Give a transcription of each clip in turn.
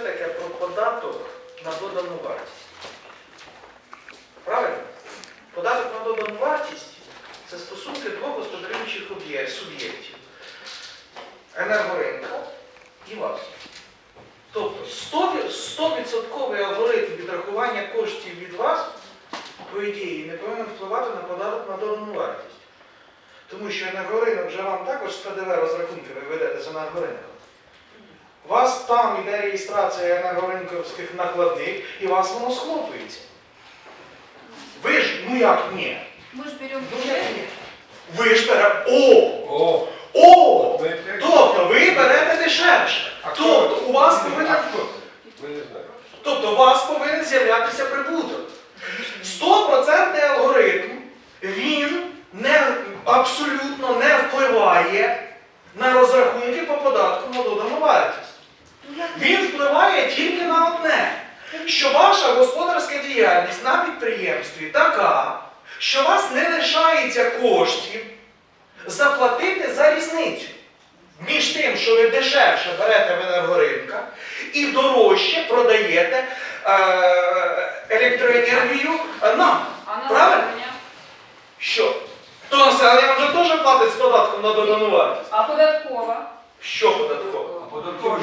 таке про податок на додану вартість. Правильно? Податок на додану вартість це стосунки двох господарюючих суб'єктів. Енергоринку і вас. Тобто 100% 100% алгоритм відрахування коштів від вас, по ідеї, не повинен впливати на податок на додану вартість. Тому що енергоринок вже вам також з ПДВ розрахунки ви ведете з енергоринком. У вас там іде реєстрація енергоринковських накладних, і вас воно схлопується. Ви ж, ну як ні? Мы же берем Ну як ні? Ви ж берете. О! О, О! Тобто ви берете дешевше. Тобто у вас повинен. Ми. Тобто у вас повинен з'являтися прибуток. 100% алгоритм, він не, абсолютно не впливає на розрахунки по податку на додану вартість. Він впливає тільки на одне, що ваша господарська діяльність на підприємстві така, що вас не лишається коштів заплатити за різницю між тим, що ви дешевше берете в енергоринках і дорожче продаєте е, електроенергію нам. Правильно? Що? То населення вже теж платить з податком на додану вартість. А податкова? Що податково?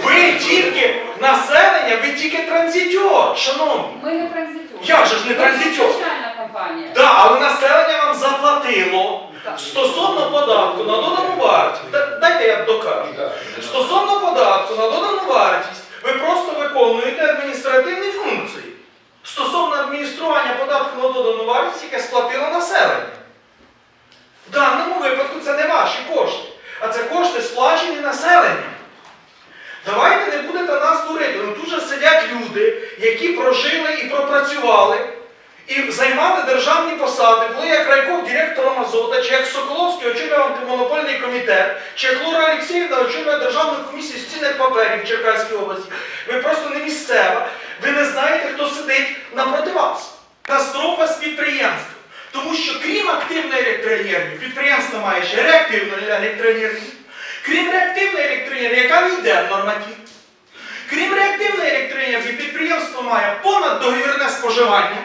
Ви тільки населення, ви тільки транзитер, шановні. Ми не транзитер. Як же ж не транзитер? Ми спеціальна компанія. Да, але населення вам заплатило стосовно податку на додану вартість. Да- Дайте я докажу. Стосовно податку на додану вартість, ви просто виконуєте адміністративні функції. Стосовно адміністрування податку на додану вартість, яке сплатило населення. В даному випадку це не ваші кошти, а це кошти сплачені населенням. Давайте не будете нас дурити. Ну тут же сидять люди, які прожили і пропрацювали, і займали державні посади, були як райков директором Азота, чи як Соколовський очолює антимонопольний комітет, чи як Лора Олексіївна очолює Державну комісію з цінних паперів в Черкаській області. Ви просто не місцева, ви не знаєте, хто сидить напроти вас. Катастрофа з підприємством. Тому що крім активної електроенергії, підприємство має ще реактивну електроенергію. Крім реактивної електроенергії, яка не йде в норматив. Крім реактивної електроенергії, підприємство має понад договірне споживання,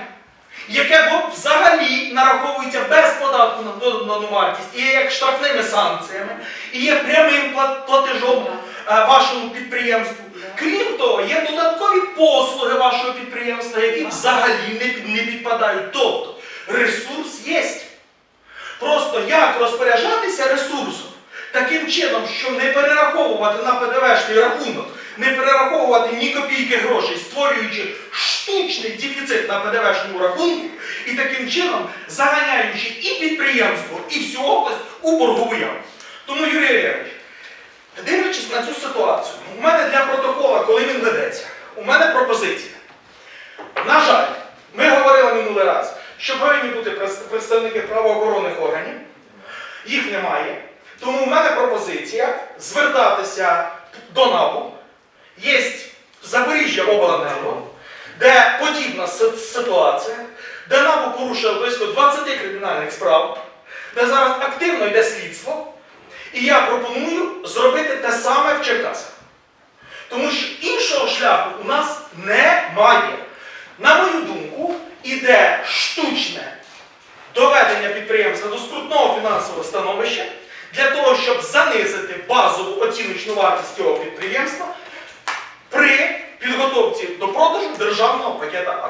яке взагалі нараховується без податку на додану вартість і є як штрафними санкціями, і є прямим платежом е, вашому підприємству. Крім того, є додаткові послуги вашого підприємства, які взагалі не, не підпадають. Тобто ресурс є. Просто як розпоряджатися ресурсом таким чином, щоб не перераховувати на ПДВшний рахунок, не перераховувати ні копійки грошей, створюючи штучний дефіцит на ПДВшному рахунку, і таким чином заганяючи і підприємство, і всю область у боргову яму. Тому, Юрій Ігорович, дивлячись на цю ситуацію, у мене для протокола, коли він ведеться, у мене пропозиція. На жаль, ми говорили минулий раз, що повинні бути представники правоохоронних органів. Їх немає. Тому в мене пропозиція звертатися до НАБУ. Є Запоріжжя обленерго, де подібна ситуація, де НАБУ порушує близько 20 кримінальних справ, де зараз активно йде слідство. І я пропоную зробити те саме в Черкасах. Тому що іншого шляху у нас немає. На мою думку, іде штучне доведення підприємства до скрутного фінансового становища для того, щоб занизити базову оціночну вартість цього підприємства при підготовці до продажу державного пакета акцій.